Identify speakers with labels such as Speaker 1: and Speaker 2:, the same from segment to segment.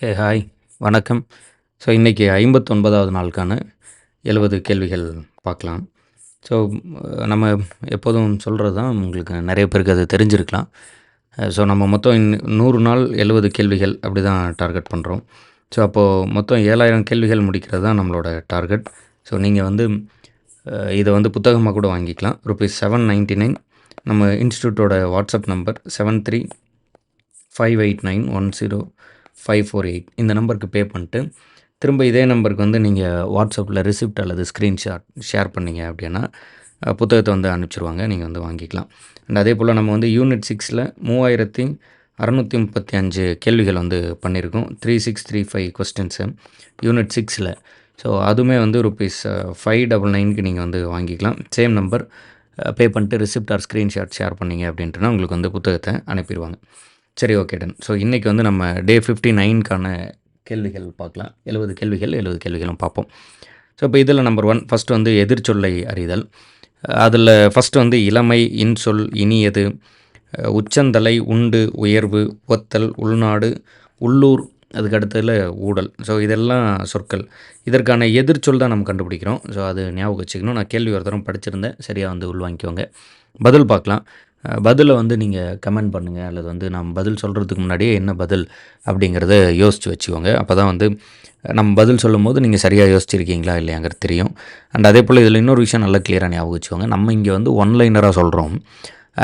Speaker 1: ஏ hi வணக்கம். So இன்றைக்கி ஐம்பத்தொன்பதாவது நாளுக்கான எழுபது கேள்விகள் பார்க்கலாம். ஸோ நம்ம எப்போதும் சொல்கிறது தான் உங்களுக்கு நிறைய பேருக்கு அது தெரிஞ்சிருக்கலாம். ஸோ நம்ம மொத்தம் இன்- நூறு நாள் எழுபது கேள்விகள் அப்படி தான் டார்கெட் பண்ணுறோம் ஸோ அப்போது மொத்தம் ஏழாயிரம் கேள்விகள் முடிக்கிறது தான் நம்மளோட டார்கெட் ஸோ நீங்கள் வந்து இதை வந்து புத்தகமாக கூட வாங்கிக்கலாம். ருபீஸ் செவன் நைன்ட்டி நைன் நம்ம இன்ஸ்டியூட்டோட WhatsApp number seven three five eight nine one zero five four eight இந்த நம்பருக்கு பே பண்ணிட்டு திரும்ப இதே நம்பருக்கு வந்து நீங்கள் வாட்ஸ்அப்பில் ரிசிப்ட் அல்லது ஸ்க்ரீன்ஷாட் ஷேர் பண்ணீங்க அப்படின்னா புத்தகத்தை வந்து அனுப்பிச்சிருவாங்க. நீங்கள் வந்து வாங்கிக்கலாம். அண்ட் அதே போல் நம்ம வந்து யூனிட் சிக்ஸில் மூவாயிரத்தி அறநூற்றி முப்பத்தி அஞ்சு கேள்விகள் வந்து பண்ணியிருக்கோம் three six three five questions unit சிக்ஸில் ஸோ அதுவுமே வந்து ருபீஸ் ஃபைவ் டபுள் நைனுக்கு நீங்கள் வந்து வாங்கிக்கலாம். சேம் நம்பர் பே பண்ணிட்டு ரிசிப்ட் ஆர் ஸ்க்ரீன்ஷாட் ஷேர் பண்ணிங்க அப்படின்ட்டுனா உங்களுக்கு வந்து புத்தகத்தை அனுப்பிடுவாங்க. சரி ஓகே டன் ஸோ இன்றைக்கி வந்து நம்ம டே ஃபிஃப்டி நைன்க்கான கேள்விகள் பார்க்கலாம். எழுபது கேள்விகள் எழுபது கேள்விகளும் பார்ப்போம். ஸோ இப்போ இதில் நம்பர் ஒன் ஃபஸ்ட்டு வந்து எதிர்ச்சொல்லை அறிதல். அதில் ஃபஸ்ட்டு வந்து இளமை இன்சொல் இனியது உச்சந்தலை உண்டு உயர்வு ஒத்தல் உள்நாடு உள்ளூர் அதுக்கு அடுத்ததில் ஊடல். ஸோ இதெல்லாம் சொற்கள். இதற்கான எதிர்ச்சொல் தான் நம்ம கண்டுபிடிக்கிறோம். ஸோ அது ஞாபகம் வச்சுக்கணும். நான் கேள்வி ஒரு தரம் படிச்சிருந்தேன். சரியாக வந்து உள்வாங்கிக்கோங்க. பதில் பார்க்கலாம். பதிலை வந்து நீங்கள் கமெண்ட் பண்ணுங்கள் அல்லது வந்து நம்ம பதில் சொல்கிறதுக்கு முன்னாடியே என்ன பதில் அப்படிங்கிறத யோசித்து வச்சுக்கோங்க. அப்போ தான் வந்து நம்ம பதில் சொல்லும் போது நீங்கள் சரியாக யோசிச்சிருக்கீங்களா இல்லையாங்கிறது தெரியும். அண்ட் அதே போல் இதில் இன்னொரு விஷயம் நல்லா கிளியராக ஞாபகம் வச்சுக்கோங்க. நம்ம இங்கே வந்து ஒன்லைனராக சொல்கிறோம்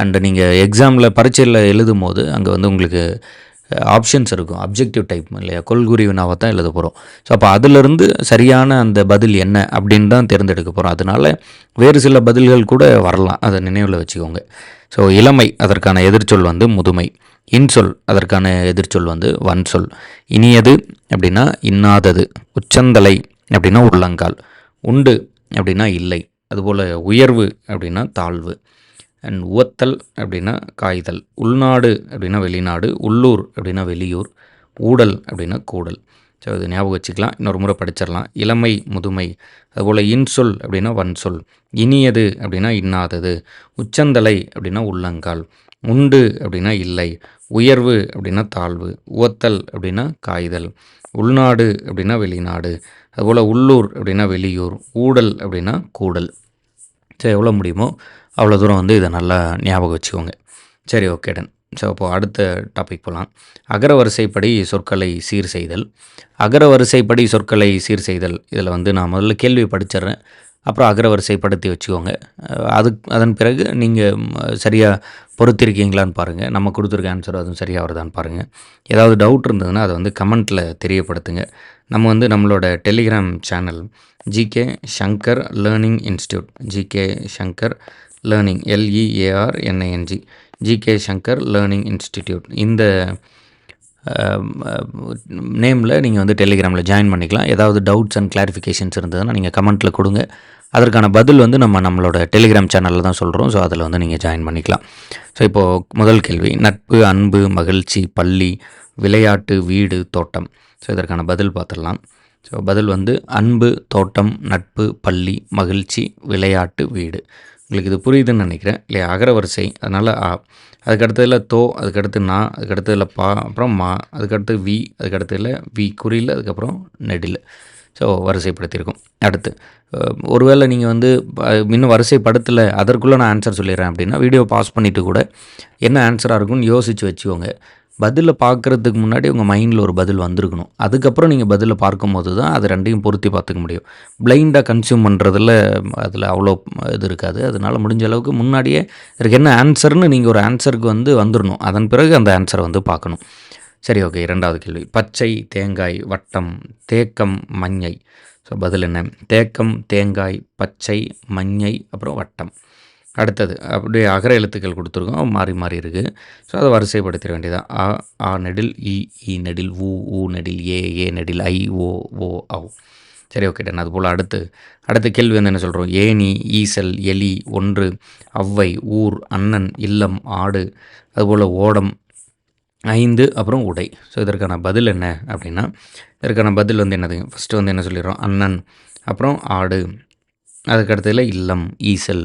Speaker 1: அண்ட் நீங்கள் எக்ஸாமில் பரீட்சையில் எழுதும் போது அங்கே வந்து உங்களுக்கு ஆப்ஷன்ஸ் இருக்கும். அப்ஜெக்டிவ் டைப் இல்லையா? கொள்குறி வினாவை தான் எழுத போகிறோம் ஸோ அப்போ அதிலிருந்து சரியான அந்த பதில் என்ன அப்படின்னு தான் தேர்ந்தெடுக்க போகிறோம் அதனால் வேறு சில பதில்கள் கூட வரலாம். அதை நினைவில் வச்சுக்கோங்க. ஸோ இளமை அதற்கான எதிர்ச்சொல் வந்து முதுமை. இன்சொல் அதற்கான எதிர்ச்சொல் வந்து வன்சொல். இனியது அப்படின்னா இன்னாதது. உச்சந்தலை அப்படின்னா உள்ளங்கால். உண்டு அப்படின்னா இல்லை. அதுபோல் உயர்வு அப்படின்னா தாழ்வு. அண்ட் உவத்தல் அப்படின்னா காய்தல். உள்நாடு அப்படின்னா வெளிநாடு. உள்ளூர் அப்படின்னா வெளியூர். ஊடல் அப்படின்னா கூடல். ஸோ இது ஞாபகம் வச்சுக்கலாம். இன்னொரு முறை படிச்சிடலாம். இளமை முதுமை. அதுபோல் இன்சொல் அப்படின்னா வன்சொல். இனியது அப்படின்னா இன்னாதது. உச்சந்தலை அப்படின்னா உள்ளங்கால். உண்டு அப்படின்னா இல்லை. உயர்வு அப்படின்னா தாழ்வு. உவத்தல் அப்படின்னா காய்தல். உள்நாடு அப்படின்னா வெளிநாடு. அதுபோல் உள்ளூர் அப்படின்னா வெளியூர். ஊடல் அப்படின்னா கூடல். ஸோ எவ்வளோ முடியுமோ அவ்வளோ தூரம் வந்து இதை நல்லா ஞாபகம் வச்சுக்கோங்க. சரி ஓகே டன் ஸோ அப்போது அடுத்த டாபிக் போகலாம் அகரவரிசைப்படி சொற்களை சீர் செய்தல். அகரவரிசைப்படி சொற்களை சீர் செய்தல். இதில் வந்து நான் முதல்ல கேள்வி படிச்சிடுறேன். அப்புறம் அகரவரிசைப்படுத்தி வச்சுக்கோங்க. அது அதன் பிறகு நீங்கள் சரியாக பொறுத்திருக்கீங்களான்னு பாருங்கள் நம்ம கொடுத்துருக்க ஆன்சர் அதுவும் சரியாக வருதான்னு பாருங்கள் ஏதாவது டவுட் இருந்ததுன்னா அதை வந்து கமெண்ட்டில் தெரியப்படுத்துங்க. நம்ம வந்து நம்மளோட Telegram channel GK Shankar learning institute GK Shankar learning L E A R N I N G GK Shankar learning institute இந்த um, uh, நேமில் நீங்கள் வந்து டெலிகிராமில் ஜாயின் பண்ணிக்கலாம். ஏதாவது டவுட்ஸ் அண்ட் கிளாரிஃபிகேஷன்ஸ் இருந்ததுன்னா நீங்கள் கமெண்ட்டில் கொடுங்க. அதற்கான பதில் வந்து நம்ம நம்மளோட டெலிகிராம் சேனலில் தான் சொல்கிறோம் ஸோ அதில் வந்து நீங்கள் ஜாயின் பண்ணிக்கலாம். ஸோ இப்போது முதல் கேள்வி. நட்பு அன்பு மகிழ்ச்சி பள்ளி விளையாட்டு வீடு தோட்டம். ஸோ இதற்கான பதில் பார்த்துடலாம். ஸோ பதில் வந்து அன்பு தோட்டம் நட்பு பள்ளி மகிழ்ச்சி விளையாட்டு வீடு. உங்களுக்கு இது புரியுதுன்னு நினைக்கிறேன். இல்லையா அகரவரிசை அதனால் ஆ. அதுக்கடுத்ததில் தோ அதுக்கடுத்து நா அதுக்கடுத்ததில் பா அப்புறம் மா அதுக்கடுத்து வி அதுக்கடுத்ததில் வி குறியில் அதுக்கப்புறம் நெடில். ஸோ வரிசைப்படுத்தியிருக்கோம். அடுத்து ஒருவேளை நீங்கள் வந்து ப- இன்னும் வரிசைப்படுத்தலை அதற்குள்ளே நான் ஆன்சர் சொல்லிடுறேன் அப்படின்னா வீடியோ பாஸ் பண்ணிவிட்டு கூட என்ன ஆன்சராக இருக்கும்னு யோசித்து வச்சுக்கோங்க. பதிலை பார்க்குறதுக்கு முன்னாடி உங்கள் மைண்டில் ஒரு பதில் வந்திருக்கணும். அதுக்கப்புறம் நீங்கள் பதிலை பார்க்கும்போது தான் அது ரெண்டையும் பொருத்தி பார்த்துக்க முடியும். பிளைண்டாக கன்சியூம் பண்ணுறதுல அதில் அவ்வளோ இது இருக்காது. அதனால் முடிஞ்ச அளவுக்கு முன்னாடியே இதுக்கு என்ன ஆன்சர்னு நீங்கள் ஒரு ஆன்சருக்கு வந்து வந்துடணும் அதன் பிறகு அந்த ஆன்சரை வந்து பார்க்கணும். சரி ஓகே இரண்டாவது கேள்வி. பச்சை தேங்காய் வட்டம் தேக்கம் மஞ்சை. ஸோ பதில் என்ன? தேக்கம் தேங்காய் பச்சை மஞ்சை அப்புறம் வட்டம். அடுத்தது அப்படியே அகர எழுத்துக்கள் கொடுத்துருக்கோம். மாறி மாறி இருக்குது ஸோ அதை வரிசைப்படுத்திட வேண்டியதான் ஆ ஆ நெடில் இ இ நெடில் ஊ ஊ நெடில் ஏ ஏ நெடில் ஐ ஓ ஓ ஓ சரி ஓகே டன் அதுபோல் அடுத்து அடுத்த கேள்வி வந்து என்ன சொல்கிறோம் ஏணி ஈசல் எலி ஒன்று அவ்வை ஊர் அண்ணன் இல்லம் ஆடு அதுபோல் ஓடம் ஐந்து அப்புறம் உடை. ஸோ இதற்கான பதில் என்ன அப்படின்னா இதற்கான பதில் வந்து என்னது? ஃபஸ்ட்டு வந்து என்ன சொல்லிடுறோம்? அண்ணன் அப்புறம் ஆடு அதுக்கடுத்ததில் இல்லம் ஈசல்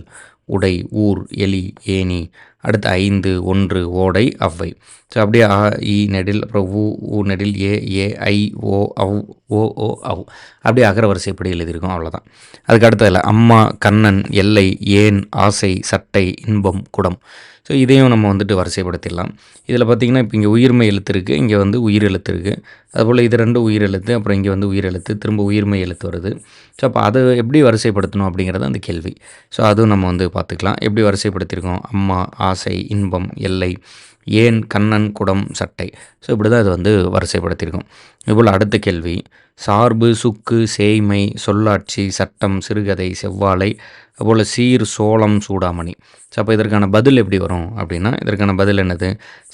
Speaker 1: உடை ஊர் எலி ஏணி அடுத்து ஐந்து ஒன்று ஓடை அவ்வை. ஸோ அப்படியே ஆ இ நெடில் அப்புறம் ஊ ஊ நெடில் ஏ ஏ ஐ ஓ அவ் ஓ ஓ அவ். அப்படியே அகர வரிசைப்படி எழுதியிருக்கோம் அவ்வளோதான். அதுக்கு அடுத்ததில் அம்மா கண்ணன் எல்லை ஏன் ஆசை சட்டை இன்பம் குடம். ஸோ இதையும் நம்ம வந்துட்டு வரிசைப்படுத்திடலாம். இதில் பார்த்திங்கன்னா இப்போ இங்கே உயிர்மை எழுத்து இருக்குது இங்கே வந்து உயிர் எழுத்து இருக்குது அதுபோல் இது ரெண்டு உயிர் எழுத்து அப்புறம் இங்கே வந்து உயிர் எழுத்து திரும்ப உயிர்மை எழுத்து வருது. ஸோ அப்போ அதை எப்படி வரிசைப்படுத்தணும் அப்படிங்கிறது அந்த கேள்வி. ஸோ அதுவும் நம்ம வந்து பார்த்துக்கலாம். எப்படி வரிசைப்படுத்தியிருக்கோம்? அம்மா ஆசை இன்பம் எல்லை. ஏன் கண்ணன் குடம் சட்டை? ஸோ இப்படி தான் இது வந்து வரிசைப்படுத்தியிருக்கோம். இதுபோல் அடுத்த கேள்வி சார்பு சுக்கு சேய்மை சொல்லாட்சி சட்டம் சிறுகதை செவ்வாழை அதுபோல் சீர் சோளம் சூடாமணி. ஸோ அப்போ இதற்கான பதில் எப்படி வரும் அப்படின்னா இதற்கான பதில் என்னது?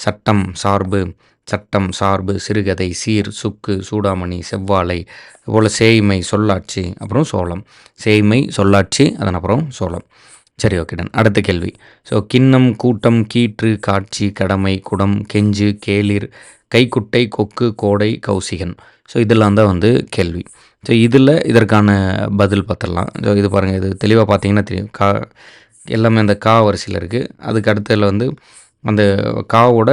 Speaker 1: சட்டம் சார்பு சட்டம் சார்பு சிறுகதை சீர் சுக்கு சூடாமணி செவ்வாழை அதுபோல் சேய்மை சொல்லாட்சி அப்புறம் சோளம். சேய்மை சொல்லாட்சி அதன் அப்புறம் சோளம். சரி ஓகே டன் அடுத்த கேள்வி. ஸோ கிண்ணம் கூட்டம் கீற்று காட்சி கடமை குடம் கெஞ்சு கேளிர் கைக்குட்டை கொக்கு கோடை கௌசிகன். ஸோ இதெல்லாம் தான் வந்து கேள்வி. ஸோ இதில் இதற்கான பதில் பார்த்துடலாம். ஸோ இது பாருங்கள் இது தெளிவாக பார்த்தீங்கன்னா தெரியும். கா எல்லாமே அந்த கா வரிசையில் இருக்குது அதுக்கு அடுத்ததில் வந்து அந்த காவோட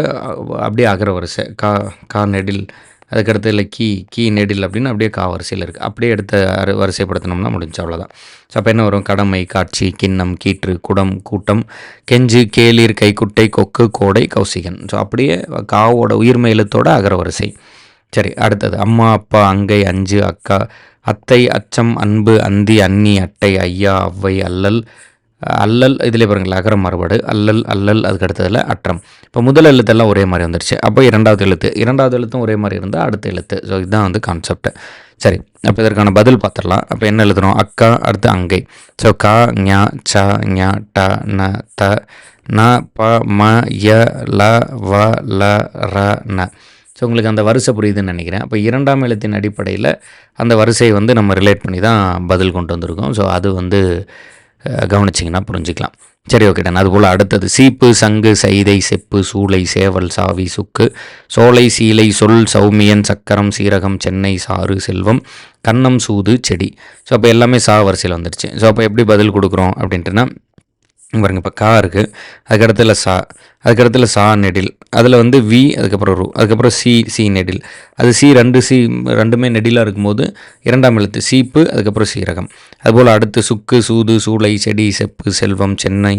Speaker 1: அப்படியே அகர வரிசை. கா கா நெடில் அதுக்கடுத்து இல்லை கீ கீ நெடில் அப்படின்னு அப்படியே கா வரிசையில் இருக்குது அப்படியே எடுத்த அரு வரிசைப்படுத்தினோம்னா முடிஞ்சு அவ்வளோதான் ஸோ அப்போ என்ன வரும்? கடமை காட்சி கிண்ணம் கீற்று குடம் கூட்டம் கெஞ்சு கேளீர் கைக்குட்டை கொக்கு கோடை கௌசிகன். ஸோ அப்படியே காவோட உயிர்மை எழுத்தோட அகர வரிசை. சரி அடுத்தது. அம்மா அப்பா அங்கை அஞ்சு அக்கா அத்தை அச்சம் அன்பு அந்தி அன்னி அட்டை ஐயா அவ்வை அல்லல் அல்லல் இதிலே பாருங்கள் அகரம் மாறுபாடு. அல்லல் அல்லல் அதுக்கு அடுத்ததில் அற்றம். இப்போ முதல் எழுத்தெல்லாம் ஒரே மாதிரி வந்துடுச்சு அப்போ இரண்டாவது எழுத்து. இரண்டாவது எழுத்தும் ஒரே மாதிரி இருந்தால் அடுத்த எழுத்து. ஸோ இதுதான் வந்து கான்செப்ட் சரி அப்போ இதற்கான பதில் பார்த்துடலாம் அப்போ என்ன எழுதுறோம்? அக்கா அடுத்து அங்கை. ஸோ கா ஞா ச ஞா ட ந த ந ப ம ய ல வ ல ர ந. ஸோ உங்களுக்கு அந்த வரிசை புரியுதுன்னு நினைக்கிறேன். அப்போ இரண்டாம் எழுத்தின் அடிப்படையில் அந்த வரிசையை வந்து நம்ம ரிலேட் பண்ணி தான் பதில் கொண்டு வந்திருக்கோம். ஸோ அது வந்து கவனிச்சிங்கன்னா புரிஞ்சுக்கலாம். சரி ஓகே டன் அதுபோல் அடுத்தது சீப்பு சங்கு சைதை செப்பு சூளை சேவல் சாவி சுக்கு சோலை சீலை சொல் சௌமியன் சக்கரம் சீரகம் சென்னை சாறு செல்வம் கன்னம் சூது செடி. ஸோ அப்போ எல்லாமே சா வரிசையில் வந்துடுச்சு ஸோ அப்போ எப்படி பதில் கொடுக்குறோம் அப்படின்ட்டுனா பாருங்க இப்போ கா இருக்குது அதுக்கடுத்துல சா அதுக்கடுத்துல சா நெடில். அதில் வந்து வி அதுக்கப்புறம் ரூ அதுக்கப்புறம் சி சி நெடில். அது சி ரெண்டு சி ரெண்டுமே நெடிலாக இருக்கும்போது இரண்டாம் எழுத்து சீப்பு அதுக்கப்புறம் சீரகம். அதுபோல் அடுத்து சுக்கு சூது சூளை செடி செப்பு செல்வம் சென்னை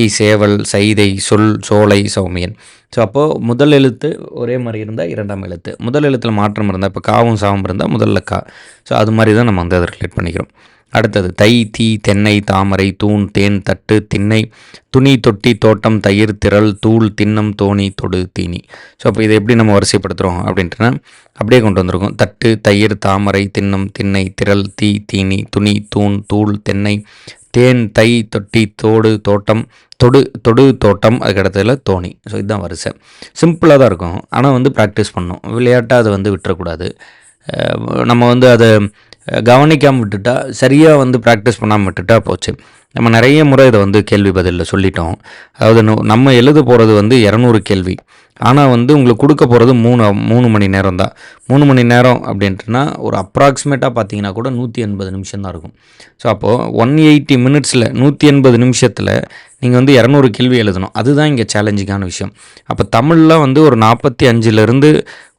Speaker 1: ஈ சேவல் சைதை சொல் சோலை சௌமியன். ஸோ அப்போது முதல் எழுத்து ஒரே மாதிரி இருந்தால் இரண்டாம் எழுத்து. முதல் எழுத்தில் மாற்றம் இருந்தால் இப்போ காவும் சாவும் இருந்தால் முதல்ல கா. ஸோ அது மாதிரி தான் நம்ம வந்து அதை ரிலேட் பண்ணிக்கிறோம். அடுத்தது தை தீ தென்னை தாமரை தூண் தேன் தட்டு திண்ணை துணி தொட்டி தோட்டம் தயிர் திரள் தூள் திண்ணம் தோணி தொடு தீனி. ஸோ அப்போ இதை எப்படி நம்ம வரிசைப்படுத்துகிறோம் அப்படின்ட்டுனா அப்படியே கொண்டு வந்திருக்கோம். தட்டு தயிர் தாமரை திண்ணம் திண்ணை திரள் தீ தீனி துணி தூண் தூள் தென்னை தேன் தை தொட்டி தோடு தோட்டம் தொடு தொடு தோட்டம் அதுக்கடுத்ததில் தோணி. ஸோ இதுதான் வரிசை. சிம்பிளாக தான் இருக்கும். ஆனால் வந்து ப்ராக்டிஸ் பண்ணும் விளையாட்டாக அதை வந்து விட்டுறக்கூடாது. நம்ம வந்து அதை கவனிக்காமல் விட்டுட்டா சரியாக வந்து ப்ராக்டிஸ் பண்ணாமல் விட்டுட்டா போச்சு. நம்ம நிறைய முறை இதை வந்து கேள்வி பதிலில் சொல்லிட்டோம். அதாவது நம்ம எழுத போகிறது வந்து இரநூறு கேள்வி. ஆனால் வந்து உங்களுக்கு கொடுக்க போகிறது மூணு மூணு மணி நேரம் தான். மூணு மணி நேரம் அப்படின்ட்டுனா ஒரு அப்ராக்சிமேட்டாக பார்த்தீங்கன்னா கூட நூற்றி எண்பது நிமிஷம் தான் இருக்கும். ஸோ அப்போது ஒன் எயிட்டி மினிட்ஸில் நூற்றி எண்பது நிமிஷத்தில் நீங்கள் வந்து இரநூறு கேள்வி எழுதணும். அதுதான் இங்கே சேலஞ்சிங்கான விஷயம். அப்போ தமிழில் வந்து ஒரு நாற்பத்தி அஞ்சுலேருந்து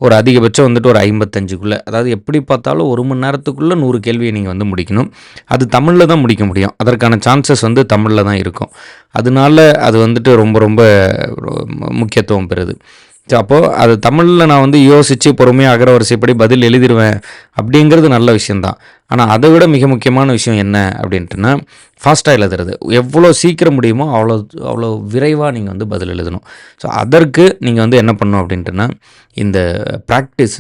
Speaker 1: ஒரு அதிகபட்சம் வந்துட்டு ஒரு ஐம்பத்தஞ்சுக்குள்ளே. அதாவது எப்படி பார்த்தாலும் ஒரு மணி நேரத்துக்குள்ளே நூறு கேள்வியை நீங்கள் வந்து முடிக்கணும். அது தமிழில் தான் முடிக்க முடியும். அதற்கான சான்சஸ் வந்து தமிழில் தான் இருக்கும். அதனால அது வந்துட்டு ரொம்ப ரொம்ப முக்கியத்துவம் பெறுது. அப்போது அது தமிழில் நான் வந்து யோசித்து பொறுமையாக அகர வரிசைப்படி பதில் எழுதிடுவேன் அப்படிங்கிறது நல்ல விஷயந்தான் ஆனால் அதை விட மிக முக்கியமான விஷயம் என்ன அப்படின்ட்டுனா ஃபாஸ்ட்டாக எழுதுறது. எவ்வளோ சீக்கிரம் முடியுமோ அவ்வளோ அவ்வளோ விரைவாக நீங்கள் வந்து பதில் எழுதணும். ஸோ அதற்கு நீங்கள் வந்து என்ன பண்ணணும் அப்படின்ட்டுனா இந்த ப்ராக்டிஸ்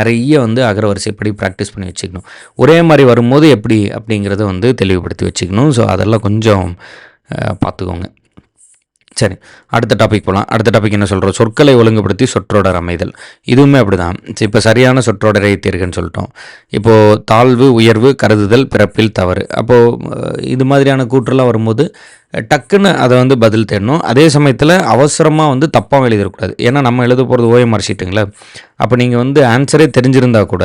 Speaker 1: நிறைய வந்து அகர வரிசைப்படி ப்ராக்டிஸ் பண்ணி வச்சுக்கணும். ஒரே மாதிரி வரும்போது எப்படி அப்படிங்கிறத வந்து தெளிவுபடுத்தி வச்சுக்கணும். ஸோ அதெல்லாம் கொஞ்சம் பார்த்துக்கோங்க. சரி அடுத்த டாபிக் போகலாம் அடுத்த டாபிக் என்ன சொல்கிறோம் சொற்களை ஒழுங்குபடுத்தி சொற்றொடர் அமைதல். இதுவுமே அப்படி தான் இப்போ சரியான சொற்றொடரை தேர்கன்னு சொல்லிட்டோம். இப்போது தாழ்வு உயர்வு கருதுதல் பிறப்பில் தவறு. அப்போது இது மாதிரியான கூற்றுலாம் வரும்போது டக்குன்னு அதை வந்து பதில் தேடணும். அதே சமயத்தில் அவசரமாக வந்து தப்பாக எழுதிடக்கூடாது. ஏன்னா நம்ம எழுத போகிறது ஓஎம்ஆர் ஷீட்டுங்களே அப்போ நீங்கள் வந்து ஆன்சரே தெரிஞ்சிருந்தா கூட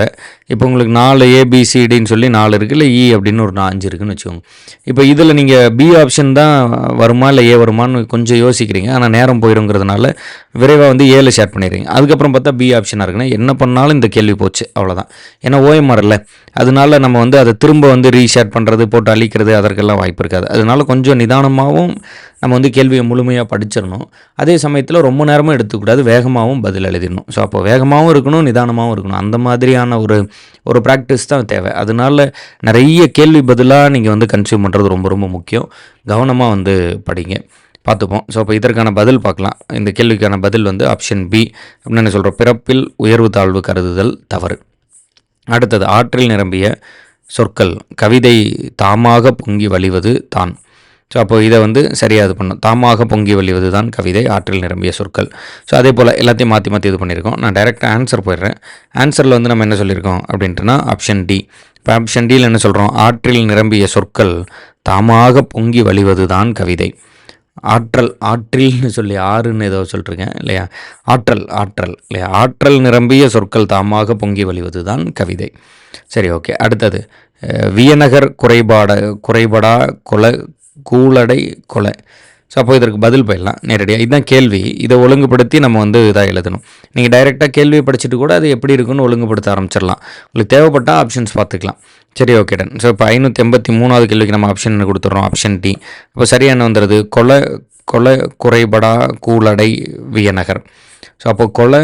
Speaker 1: இப்போ உங்களுக்கு நாலு ஏபிசிடின்னு சொல்லி நாலு இருக்குது இல்லை இ e அப்படின்னு ஒரு அஞ்சு இருக்குன்னு வச்சுக்கோங்க. இப்போ இதில் நீங்கள் பி ஆப்ஷன் தான் வருமா இல்லை ஏ வருமான்னு கொஞ்சம் யோசிக்கிறீங்க. ஆனால் நேரம் போயிருங்கிறதுனால விரைவாக வந்து ஏழு ஷேர் பண்ணிடுறீங்க. அதுக்கப்புறம் பார்த்தா பி ஆப்ஷனாக இருக்குன்னா என்ன பண்ணாலும் இந்த கேள்வி போச்சு அவ்வளோதான் ஏன்னா ஓஎம்ஆர் இல்லை. அதனால நம்ம வந்து அதை திரும்ப வந்து ரீஷேர் பண்ணுறது போட்டு அழிக்கிறது அதற்கெல்லாம் வாய்ப்பு இருக்காது. அதனால கொஞ்சம் நிதானமாகவும் நம்ம வந்து கேள்வியை முழுமையாக படிச்சிடணும். அதே சமயத்தில் ரொம்ப நேரமும் எடுத்துக்கூடாது வேகமாகவும் பதில் எழுதிடணும். ஸோ அப்போ வேகமாகவும் இருக்கணும் நிதானமாகவும் இருக்கணும். அந்த மாதிரியான ஒரு ஒரு ப்ராக்டிஸ் தான் தேவை. அதனால நிறைய கேள்வி பதிலாக நீங்கள் வந்து கன்சியூம் பண்ணுறது ரொம்ப ரொம்ப முக்கியம். கவனமாக வந்து படிங்க. பார்த்துப்போம். ஸோ இப்போ இதற்கான பதில் பார்க்கலாம். இந்த கேள்விக்கான பதில் வந்து ஆப்ஷன் பி அப்படின்னு என்ன சொல்கிறோம் பிறப்பில் உயர்வு தாழ்வு கருதுதல் தவறு. அடுத்தது ஆற்றில் நிரம்பிய சொற்கள். கவிதை தாமாக பொங்கி வழிவது தான். ஸோ அப்போ இதை வந்து சரியாக இது பண்ணும். தாமாக பொங்கி வழிவது தான் கவிதை ஆற்றில் நிரம்பிய சொற்கள். ஸோ அதே போல் எல்லாத்தையும் மாற்றி மாற்றி இது பண்ணியிருக்கோம். நான் டைரெக்டாக ஆன்சர் போயிடுறேன். ஆன்சரில் வந்து நம்ம என்ன சொல்லியிருக்கோம் அப்படின்ட்டுனா ஆப்ஷன் டி இப்போ ஆப்ஷன் டியில் என்ன சொல்கிறோம் ஆற்றில் நிரம்பிய சொற்கள் தாமாக பொங்கி வழிவது தான் கவிதை. ஆற்றல் ஆற்றில்னு சொல்லி ஆறுன்னு ஏதோ சொல்லிட்டுருக்கேன் இல்லையா? ஆற்றல் ஆற்றல் இல்லையா? ஆற்றல் நிரம்பிய சொற்கள் தாமாக பொங்கி வழிவது தான் கவிதை. சரி ஓகே அடுத்தது வியநகர் குறைபாட குறைபடா கொலை கூலடை கொலை. ஸோ அப்போ இதற்கு பதில் போயிடலாம் நேரடியாக இதுதான் கேள்வி. இதை ஒழுங்குபடுத்தி நம்ம வந்து இதாக எழுதணும். நீங்கள் டைரெக்டாக கேள்வியை படிச்சுட்டு கூட அது எப்படி இருக்குன்னு ஒழுங்குபடுத்த ஆரம்பிச்சிடலாம். உங்களுக்கு தேவைப்பட்டால் ஆப்ஷன்ஸ் பார்த்துக்கலாம். சரி ஓகே டன் ஸோ இப்போ ஐநூற்றி எண்பத்தி மூணாவது கேள்விக்கு நம்ம ஆப்ஷன் கொடுத்துட்றோம் ஆப்ஷன் டி இப்போ சரியான வந்துடுது கொலை கொலை குறைபடா கூலடை வியநகர். ஸோ அப்போ கொலை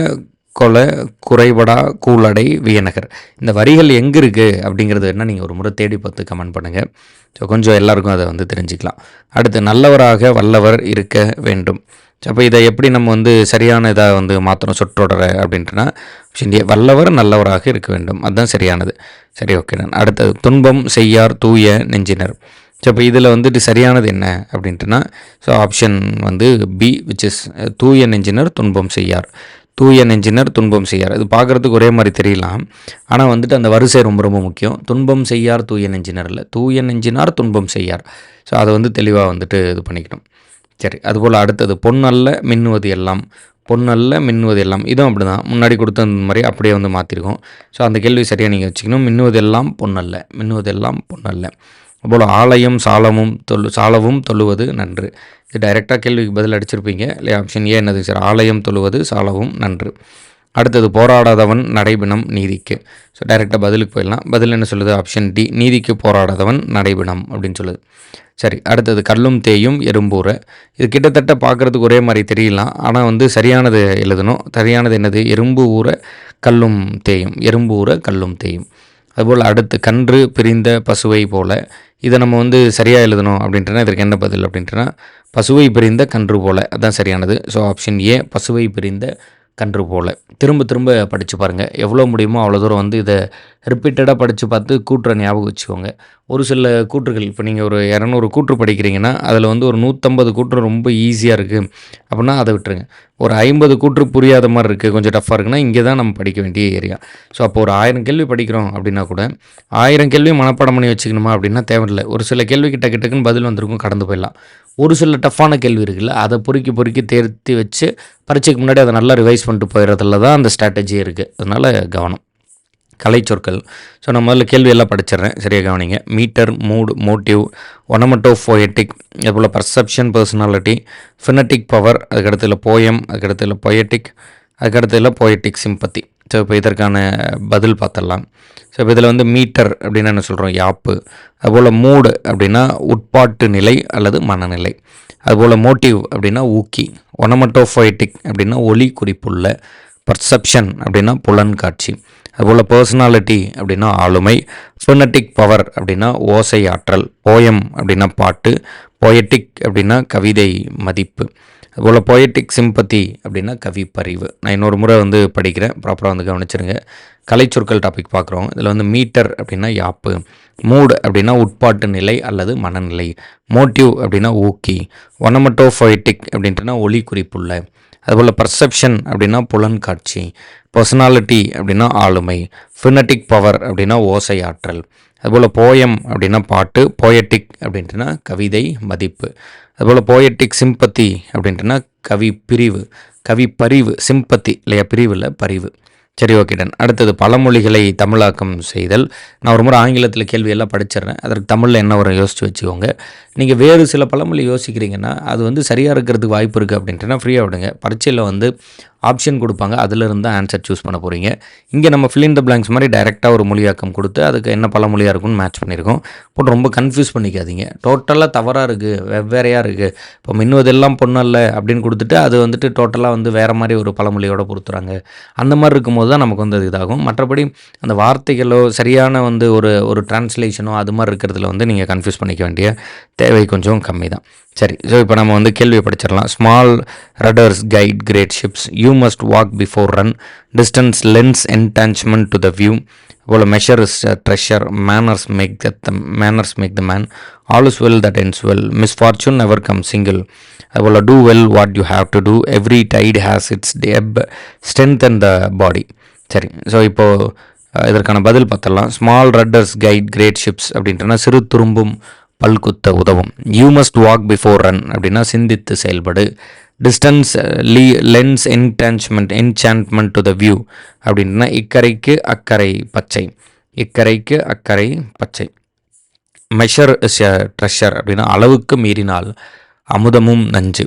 Speaker 1: கொலை குறைபடா கூலடை வியநகர் இந்த வரிகள் எங்கே இருக்குது அப்படிங்கிறது என்ன? நீங்கள் ஒரு முறை தேடி பார்த்து கமெண்ட் பண்ணுங்கள் ஸோ கொஞ்சம் எல்லாருக்கும் அதை வந்து தெரிஞ்சுக்கலாம். அடுத்து நல்லவராக வல்லவர் இருக்க வேண்டும். ஸோ அப்போ இதை எப்படி நம்ம வந்து சரியான இதாக வந்து மாற்றணும் சொற்றொடரை அப்படின்ட்டுனா ஆப்ஷன் வல்லவர் நல்லவராக இருக்க வேண்டும். அதுதான் சரியானது. சரி ஓகே நான் அடுத்தது துன்பம் செய்யார் தூய நெஞ்சினர். ஸோ இப்போ இதில் வந்துட்டு சரியானது என்ன அப்படின்ட்டுனா ஸோ ஆப்ஷன் வந்து பி விச் இஸ் தூய நெஞ்சினர் துன்பம் செய்யார். தூய நெஞ்சினர் துன்பம் செய்யார். இது பார்க்குறதுக்கு ஒரே மாதிரி தெரியலாம். ஆனால் வந்துட்டு அந்த வரிசை ரொம்ப ரொம்ப முக்கியம். துன்பம் செய்யார் தூய நெஞ்சினர் இல்லை. தூய நெஞ்சினார் துன்பம் செய்யார். ஸோ அதை வந்து தெளிவாக வந்துட்டு இது பண்ணிக்கணும். சரி அதுபோல் அடுத்தது பொன்னல்ல மின்னுவது எல்லாம். பொன்னல்ல மின்னுவது எல்லாம். இதுவும் அப்படி தான் முன்னாடி கொடுத்த மாதிரி அப்படியே வந்து மாற்றிருக்கோம் ஸோ அந்த கேள்வி சரியாக நீங்கள் வச்சுக்கணும். மின்னுவதெல்லாம் பொன்னல்ல. மின்னுவதெல்லாம் பொன்னல்ல. அப்போது ஆலயம் சாலமும் தொல்லு சாலவும் தொழுவது நன்று. இது டைரெக்டாக கேள்விக்கு பதில் அடிச்சிருப்பீங்க இல்லையா? ஆப்ஷன் ஏ என்னது? சார் ஆலயம் தொழுவது சாலவும் நன்று. அடுத்தது போராடாதவன் நடைபிணம் நீதிக்கு. ஸோ டைரெக்டாக பதிலுக்கு போயிடலாம். பதில் என்ன சொல்லுது? ஆப்ஷன் டி நீதிக்கு போராடாதவன் நடைபிணம் அப்படின்னு சொல்லுது. சரி அடுத்தது கல்லும் தேயும் எறும்பூரை. இது கிட்டத்தட்ட பார்க்குறதுக்கு ஒரே மாதிரி தெரியலாம் ஆனால் வந்து சரியானது எழுதணும். சரியானது என்னது? எறும்பு ஊற கல்லும் தேயும். எறும்பு ஊற கல்லும் தேயும். அதுபோல் அடுத்து கன்று பிரிந்த பசுவை போல. இதை நம்ம வந்து சரியாக எழுதணும் அப்படின்றனா இதற்கு என்ன பதில் அப்படின்ட்டுனா பசுவை பிரிந்த கன்று போல. அதுதான் சரியானது. ஸோ ஆப்ஷன் ஏ பசுவை பிரிந்த கன்று போல. திரும்ப திரும்ப படித்து பாருங்கள் எவ்வளோ முடியுமோ அவ்வளோ தூரம் வந்து இதை ரிப்பீட்டடாக படித்து பார்த்து கூட்டுற ஞாபகம் வச்சுக்கோங்க. ஒரு சில கூற்றுகள் இப்போ நீங்கள் ஒரு இரநூறு கூற்று படிக்கிறீங்கன்னா அதில் வந்து ஒரு நூற்றம்பது கூற்று ரொம்ப ஈஸியாக இருக்குது அப்படின்னா அதை விட்டுருங்க. ஒரு ஐம்பது கூற்று புரியாத மாதிரி இருக்குது கொஞ்சம் டஃப்பாக இருக்குன்னா இங்கே தான் நம்ம படிக்க வேண்டிய ஏரியா ஸோ அப்போ ஒரு ஆயிரம் கேள்வி படிக்கிறோம் அப்படின்னா கூட ஆயிரம் கேள்வி மனப்பாடம் பண்ணி வச்சுக்கணுமா அப்படின்னா தேவையில்லை. ஒரு சில கேள்விக்கு டக்கு டக்குன்னு பதில் வந்திருக்கும் கடந்து போயிடலாம். ஒரு சில டஃப்பான கேள்வி இருக்குல்ல அதை பொறுக்கி பொறுக்கி தேர்த்தி வச்சு பரீட்சைக்கு முன்னாடி அதை நல்லா ரிவைஸ் பண்ணிட்டு போயிடுறதுல தான் அந்த ஸ்ட்ராட்டஜி இருக்குது அதனால் கவனம். கலைச்சொற்கள். ஸோ நான் முதல்ல கேள்வியெல்லாம் படிச்சிடுறேன். சரியாக கவனிங்க. Metre mood motive onomatopoetic அதுபோல் பர்செப்ஷன் பர்சனாலிட்டி ஃபினட்டிக் பவர் அதுக்கடுத்துல போயம் அதுக்கடுத்துல பொயட்டிக் அதுக்கடுத்துல பொயட்டிக் சிம்பத்தி ஸோ இப்போ இதற்கான பதில் பார்த்துடலாம். ஸோ இப்போ இதில் வந்து மீட்டர் அப்படின்னு என்ன சொல்கிறோம் யாப்பு. அதுபோல் மூடு அப்படின்னா உட்பாட்டு நிலை அல்லது மனநிலை. அதுபோல் மோட்டிவ் அப்படின்னா ஊக்கி. ஒனமட்டோஃபைட்டிக் அப்படின்னா ஒளி குறிப்புள்ள. பர்செப்ஷன் அப்படின்னா புலன் காட்சி. அதுபோல் பர்சனாலிட்டி அப்படின்னா ஆளுமை ஃபோனட்டிக் பவர் அப்படின்னா ஓசை ஆற்றல் போயம் அப்படின்னா பாட்டு பொயட்டிக் அப்படின்னா கவிதை மதிப்பு அதுபோல் பொயட்டிக் சிம்பத்தி அப்படின்னா கவிப்பறிவு நான் இன்னொரு முறை வந்து படிக்கிறேன் ப்ராப்பராக வந்து கவனிச்சிருங்க. கலைச்சொற்கள் டாபிக் பார்க்குறோம். இதில் வந்து மீட்டர் அப்படின்னா யாப்பு மூடு அப்படின்னா உட்பாட்டு நிலை அல்லது மனநிலை மோட்டிவ் அப்படின்னா ஊக்கி ஒனமட்டோஃபைட்டிக் அப்படின்ட்டுனா ஒளி குறிப்புள்ள அதுபோல் பர்செப்ஷன் அப்படின்னா புலன் காட்சி பர்சனாலிட்டி அப்படின்னா ஆளுமை ஃபினட்டிக் பவர் அப்படின்னா ஓசை ஆற்றல் அதுபோல் போயம் அப்படின்னா பாட்டு போயட்டிக் அப்படின்ட்டுனா கவிதை மதிப்பு அதுபோல் போயட்டிக் சிம்பத்தி அப்படின்ட்டுனா கவி பிரிவு கவி பரிவு சிம்பத்தி இல்லையா பிரிவு இல்லை பரிவு. சரி ஓகே டன் அடுத்தது பழமொழிகளை தமிழாக்கம் செய்தல். நான் ஒரு முறை ஆங்கிலத்தில் கேள்வியெல்லாம் படிச்சிடுறேன். அதற்கு தமிழில் என்ன வரும் யோசித்து வச்சுக்கோங்க. நீங்கள் வேறு சில பழமொழி யோசிக்கிறீங்கன்னா அது வந்து சரியாக இருக்கிறதுக்கு வாய்ப்பு இருக்குது அப்படின்ட்டுனா ஃப்ரீயாக விடுங்க. பரீட்சையில் வந்து ஆப்ஷன் கொடுப்பாங்க. அதிலிருந்து தான் ஆன்சர் சூஸ் பண்ண போகிறீங்க இங்கே நம்ம ஃபில் த பிளாங்க்ஸ் மாதிரி டைரெக்டாக ஒரு மொழியாக்கம் கொடுத்து அதுக்கு என்ன பழமொழியாக இருக்கும்னு மேட்ச் பண்ணியிருக்கோம் போட்டு ரொம்ப கன்ஃபியூஸ் பண்ணிக்காதீங்க. டோட்டலாக தவறாக இருக்குது வெவ்வேறையாக இருக்குது இப்போ மின்னுவதெல்லாம் பொண்ணல்ல அப்படின்னு கொடுத்துட்டு அது வந்துட்டு டோட்டலாக வந்து வேறு மாதிரி ஒரு பழமொழியோட பொறுத்துறாங்க அந்த மாதிரி இருக்கும்போது தான் நமக்கு வந்து இதாகும். மற்றபடி அந்த வார்த்தைகளோ சரியான வந்து ஒரு ஒரு டிரான்ஸ்லேஷனோ அது மாதிரி இருக்கிறதுல வந்து நீங்கள் கன்ஃபியூஸ் பண்ணிக்க வேண்டிய தேவை கொஞ்சம் கம்மி தான் சரி ஸோ இப்போ நம்ம வந்து கேள்வியை படிச்சிடலாம். Small rudders guide great ships you must walk before run distance lends enchantment to the view pole measure is treasure manners make the manners make the man all is well that ends well misfortune never come single அதுபோல் do well what you have to do every tide has its ebb strength and the body சரி so இப்போது இதற்கான பதில் பார்த்துடலாம். Small rudders guide great ships அப்படின்றனா சிறு துரும்பும் பல்குத்த உதவும். You must walk before run அப்படின்னா சிந்தித்து செயல்படு. Distance Lee lends enchantment enchantment to the view அப்படின்னா இக்கரைக்கு அக்கறை பச்சை. இக்கரைக்கு அக்கறை பச்சை. மெஷர் ட்ரெஷர் அப்படின்னா அளவுக்கு மீறினால் அமுதமும் நஞ்சு.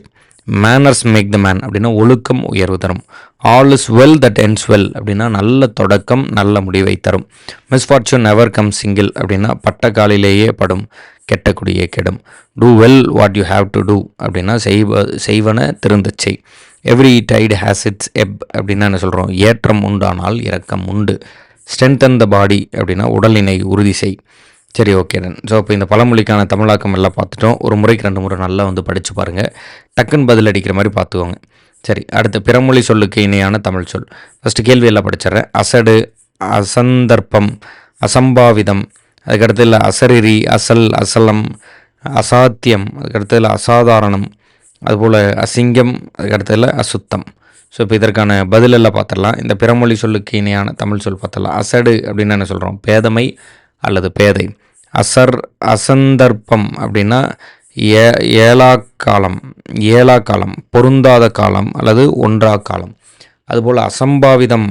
Speaker 1: மேனர்ஸ் மேக் த மேன் அப்படின்னா ஒழுக்கம் உயர்வு தரும். All is well that ends well அப்படின்னா நல்ல தொடக்கம் நல்ல முடிவை தரும். மிஸ்ஃபார்ச்சூன் நெவர் கம் சிங்கிள் அப்படின்னா பட்ட காலிலேயே படும் கெட்டக்கூடிய கெடும். Do well what you have to do அப்படின்னா செய்வ செய்வன திருந்தச் செய். எவ்ரி டைடு ஹேஸ் இட்ஸ் எப் அப்படின்னா என்ன சொல்கிறோம் ஏற்றம் உண்டானால் இரக்கம் உண்டு. ஸ்ட்ரென்தன் த பாடி அப்படின்னா உடலினை உறுதி செய். சரி ஓகே தென் ஸோ இப்போ இந்த பழமொழிக்கான தமிழாக்கம் எல்லாம் பார்த்துட்டோம். ஒரு முறைக்கு ரெண்டு முறை நல்லா வந்து படித்து பாருங்கள் டக்குன்னு பதில் அடிக்கிற மாதிரி பார்த்துக்கோங்க. சரி அடுத்து பிறமொழி சொல்லுக்கு இணையான தமிழ் சொல். ஃபஸ்ட்டு கேள்வி எல்லாம் படிச்சிடுறேன். அசடு அசந்தர்ப்பம் அசம்பாவிதம் அதுக்கடுத்ததில் அசரிரி அசல் அசலம் அசாத்தியம் அதுக்கடுத்ததில் அசாதாரணம் அதுபோல் அசிங்கம் அதுக்கடுத்ததில் அசுத்தம். ஸோ இப்போ இதற்கான பதிலெல்லாம் பார்த்துடலாம். இந்த பிறமொழி சொல்லுக்கு இணையான தமிழ் சொல் பார்த்துடலாம். அசடு அப்படின்னு என்ன சொல்கிறோம் பேதமை அல்லது பேதை. அசர் அசந்தர்ப்பம் அப்படின்னா ஏ ஏழா காலம் ஏழா காலம் பொருந்தாத காலம் அல்லது ஒன்றா காலம் அதுபோல் அசம்பாவிதம்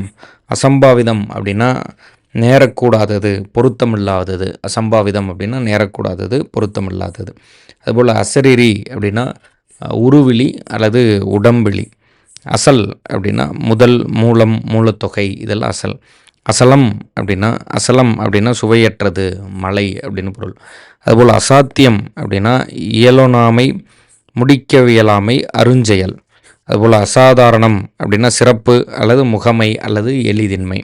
Speaker 1: அசம்பாவிதம் அப்படின்னா நேரக்கூடாதது பொருத்தமில்லாதது. அசம்பாவிதம் அப்படின்னா நேரக்கூடாதது பொருத்தமில்லாதது. அதுபோல் அசரிரி அப்படின்னா உருவிழி அல்லது உடம்பிழி அசல் அப்படின்னா முதல் மூலம் மூலத்தொகை இதெல்லாம் அசல். அசலம் அப்படின்னா அசலம் அப்படின்னா சுவையற்றது மலை அப்படின்னு பொருள். அதுபோல் அசாத்தியம் அப்படின்னா இயலோனாமை முடிக்கவியலாமை அருஞ்செயல். அதுபோல் அசாதாரணம் அப்படின்னா சிறப்பு அல்லது முகமை அல்லது எளிதின்மை.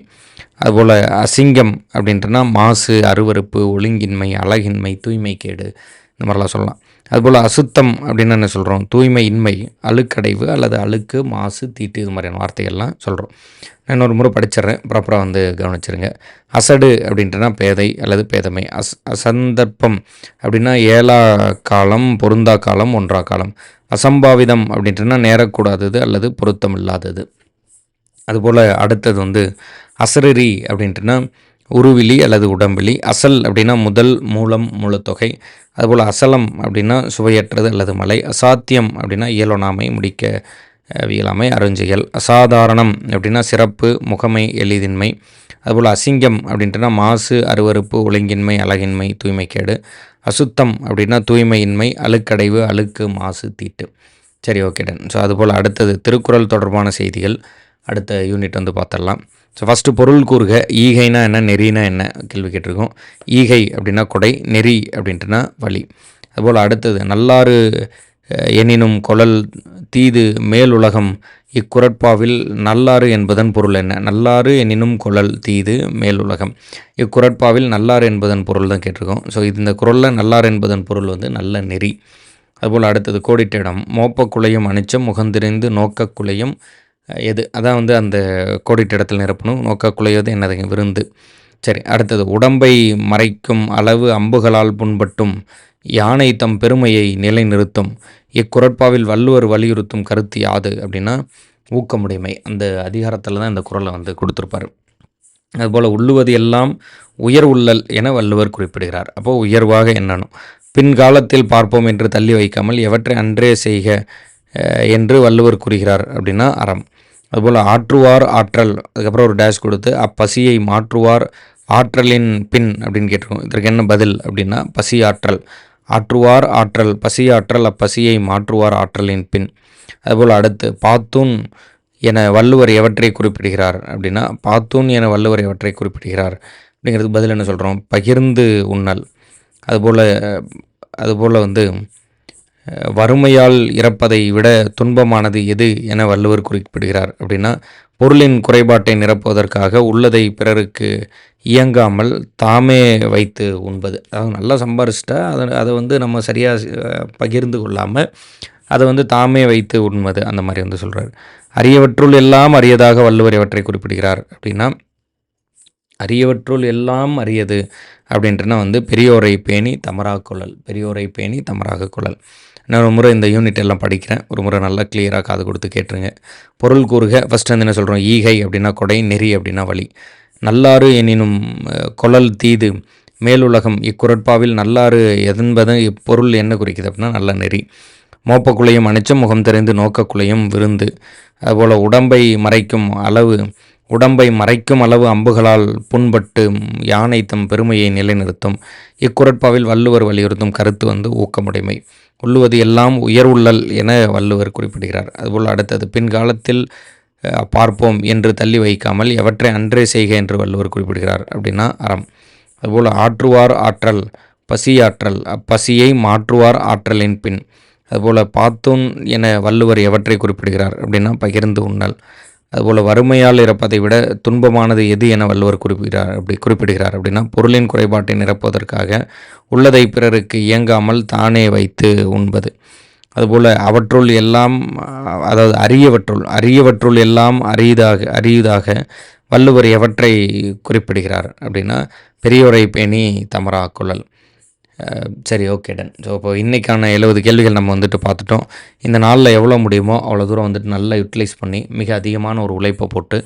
Speaker 1: அதுபோல் அசிங்கம் அப்படின்றனா மாசு அருவறுப்பு ஒழுங்கின்மை அழகின்மை தூய்மை கேடு இந்த மாதிரிலாம் சொல்லலாம். அதுபோல் அசுத்தம் அப்படின்னு என்ன சொல்கிறோம் தூய்மை இன்மை அழுக்கடைவு அல்லது அழுக்கு மாசு தீட்டு இது மாதிரியான வார்த்தைகள்லாம் சொல்கிறோம் நான் இன்னொரு முறை படிச்சிடுறேன். ப்ராப்பராக வந்து கவனிச்சிருங்க. அசடு அப்படின்ட்டுனா பேதை அல்லது பேதமை. அஸ் அசந்தர்ப்பம் அப்படின்னா ஏழா காலம் பொருந்தா காலம் ஒன்றா காலம். அசம்பாவிதம் அப்படின்ட்டுனா நேரக்கூடாதது அல்லது பொருத்தம் இல்லாதது அதுபோல் அடுத்தது வந்து அசரரி அப்படின்ட்டுனா உருவிலி அல்லது உடம்பிலி அசல் அப்படின்னா முதல் மூலம் மூலத்தொகை அதுபோல் அசலம் அப்படின்னா சுவையற்றது அல்லது மலை அசாத்தியம் அப்படின்னா இயலோனாமை முடிக்க வியலாமை அருஞ்சியல் அசாதாரணம் அப்படின்னா சிறப்பு முகமை எளிதின்மை அதுபோல் அசிங்கம் அப்படின்ட்டுனா மாசு அருவறுப்பு ஒழுங்கின்மை அழகின்மை தூய்மைக்கேடு அசுத்தம் அப்படின்னா தூய்மையின்மை அழுக்கடைவு அழுக்கு மாசு தீட்டு. சரி ஓகே டன் ஸோ அதுபோல் அடுத்தது திருக்குறள் தொடர்பான செய்திகள். அடுத்த யூனிட் வந்து பார்த்துடலாம். ஸோ ஃபஸ்ட்டு பொருள் கூறுக ஈகைனா என்ன நெறினா என்ன கேள்வி கேட்டிருக்கோம். ஈகை அப்படின்னா கொடை நெறி அப்படின்ட்டுனா வழி அதுபோல் அடுத்தது நல்லாறு எனினும் கொழல் தீது மேல் உலகம் இக்குரட்பாவில் நல்லாறு என்பதன் பொருள் என்ன? நல்லாறு எனினும் குழல் தீது மேலுலகம் இக்குரட்பாவில் நல்லாறு என்பதன் பொருள் தான் கேட்டிருக்கோம். ஸோ இந்த குரலில் நல்லாறு என்பதன் பொருள் வந்து நல்ல நெறி. அதுபோல் அடுத்தது கோடிட்ட இடம் மோப்பக்குலையும் அணிச்சம் முகந்திரிந்து நோக்கக்குலையும் எது அதான் வந்து அந்த கோடிட்ட இடத்தில் நிரப்பணும். நோக்கக்குலையது என்னதுங்க விருந்து. சரி அடுத்தது உடம்பை மறைக்கும் அளவு அம்புகளால் புண்பட்டும். யானை தம் பெருமையை நிலைநிறுத்தும். இக்குரட்பாவில் வள்ளுவர் வலியுறுத்தும் கருத்து யாது? அப்படின்னா ஊக்கமுடைமை. அந்த அதிகாரத்தில் தான் இந்த குரலை வந்து கொடுத்துருப்பாரு. அதுபோல் உள்ளுவது எல்லாம் உயர் உள்ளல் என வள்ளுவர் குறிப்பிடுகிறார். அப்போது உயர்வாக எண்ணணும். பின்காலத்தில் பார்ப்போம் என்று தள்ளி வைக்காமல் எவற்றை அன்றே செய்க என்று வள்ளுவர் கூறுகிறார். அப்படின்னா அறம். அதுபோல் ஆற்றுவார் ஆற்றல் அதுக்கப்புறம் ஒரு டேஷ் கொடுத்து அப்பசியை மாற்றுவார் ஆற்றலின் பின் அப்படின்னு கேட்டிருக்கோம். இதற்கு என்ன பதில் அப்படின்னா பசி ஆற்றல். ஆற்றுவார் ஆற்றல் பசி ஆற்றல் அப்பசியை மாற்றுவார் ஆற்றலின் பின். அதுபோல் அடுத்து பாத்தூன் என வள்ளுவர் எவற்றை குறிப்பிடுகிறார் அப்படின்னா பாத்தூன் என வள்ளுவர் எவற்றை குறிப்பிடுகிறார் அப்படிங்கிறதுக்கு பதில் என்ன சொல்கிறோம் பகிர்ந்து உண்ணல். அதுபோல் அதுபோல் வந்து வறுமையால் இறப்பதை விட துன்பமானது எது என வள்ளுவர் குறிப்பிடுகிறார். அப்படின்னா பொருளின் குறைபாட்டை நிரப்புவதற்காக உள்ளதை பிறருக்கு இயங்காமல் தாமே வைத்து உண்பது. அதாவது நல்லா சம்பாரிச்சிட்டா அதை அதை வந்து நம்ம சரியாக பகிர்ந்து கொள்ளாமல் அதை வந்து தாமே வைத்து உண்பது அந்த மாதிரி வந்து சொல்கிறார் அரியவற்றுள் எல்லாம் அரியதாக வள்ளுவர் இவற்றை குறிப்பிடுகிறார். அப்படின்னா அரியவற்றுள் எல்லாம் அரியது அப்படின்றனா வந்து பெரியோரை பேணி தமராக கொள்ளல் பெரியோரை பேணி தமராக கொள்ளல். நான் ஒரு முறை இந்த யூனிட் எல்லாம் படிக்கிறேன். ஒரு முறை நல்லா கிளியராக காது கொடுத்து கேட்டுருங்க. பொருள் கூறுக ஃபஸ்ட் வந்து என்ன சொல்கிறோம் ஈகை அப்படின்னா கொடை நெறி அப்படின்னா வழி நல்லாறு எனினும் கொழல் தீது மேலுலகம் இக்குரட்பாவில் நல்லாறு என்பது இப்பொருள் என்ன குறிக்குது அப்படின்னா நல்ல நெறி. மோப்பக்குள்ளையும் அணைச்சும் முகம் தெரிந்து நோக்கக்குள்ளையும் விருந்து. அதுபோல் உடம்பை மறைக்கும் அளவு உடம்பை மறைக்கும் அளவு அம்புகளால் புண்பட்டு யானை தம் பெருமையை நிலைநிறுத்தும். இக்குரட்பாவில் வள்ளுவர் வலியுறுத்தும் கருத்து வந்து ஊக்கமுடைமை. உள்ளுவது எல்லாம் உயர்வுள்ளல் என வள்ளுவர் குறிப்பிடுகிறார். அதுபோல் அடுத்தது பின்காலத்தில் பார்ப்போம் என்று தள்ளி வைக்காமல் எவற்றை அன்றே செய்க என்று வள்ளுவர் குறிப்பிடுகிறார் அப்படின்னா அறம். அதுபோல் ஆற்றுவார் ஆற்றல் பசி ஆற்றல் அப்பசியை மாற்றுவார் ஆற்றலின் பின். அதுபோல் பாத்தூன் என வள்ளுவர் எவற்றை குறிப்பிடுகிறார் அப்படின்னா பகிர்ந்து உண்ணல். அதுபோல் வறுமையால் இறப்பதை விட துன்பமானது எது என வள்ளுவர் குறிப்பிடுகிறார் அப்படி குறிப்பிடுகிறார் அப்படின்னா பொருளின் குறைபாட்டை நிரப்புவதற்காக உள்ளதை பிறருக்கு இயங்காமல் தானே வைத்து உண்பது. அதுபோல் அவற்றுள் எல்லாம் அதாவது அரியவற்றுள் அரியவற்றுள் எல்லாம் அரியதாக அரியதாக வள்ளுவர் எவற்றை குறிப்பிடுகிறார் அப்படின்னா பெரியோரை பேணி தமரா குழல். சரி ஓகே டன் ஸோ இப்போ இன்றைக்கான எழுபது கேள்விகள் நம்ம வந்துட்டு பார்த்துட்டோம். இந்த நாளில் எவ்வளோ முடியுமோ அவ்வளோ தூரம் வந்துட்டு நல்லா யூட்டிலைஸ் பண்ணி மிக அதிகமான ஒரு உழைப்பை போட்டு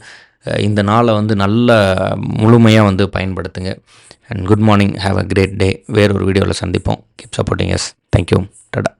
Speaker 1: இந்த நாளை வந்து நல்ல முழுமையாக வந்து பயன்படுத்துங்க. And good morning have a great day வேறொரு வீடியோவில் சந்திப்போம். கீப் சப்போர்ட்டிங் எஸ் தேங்க்யூ டடா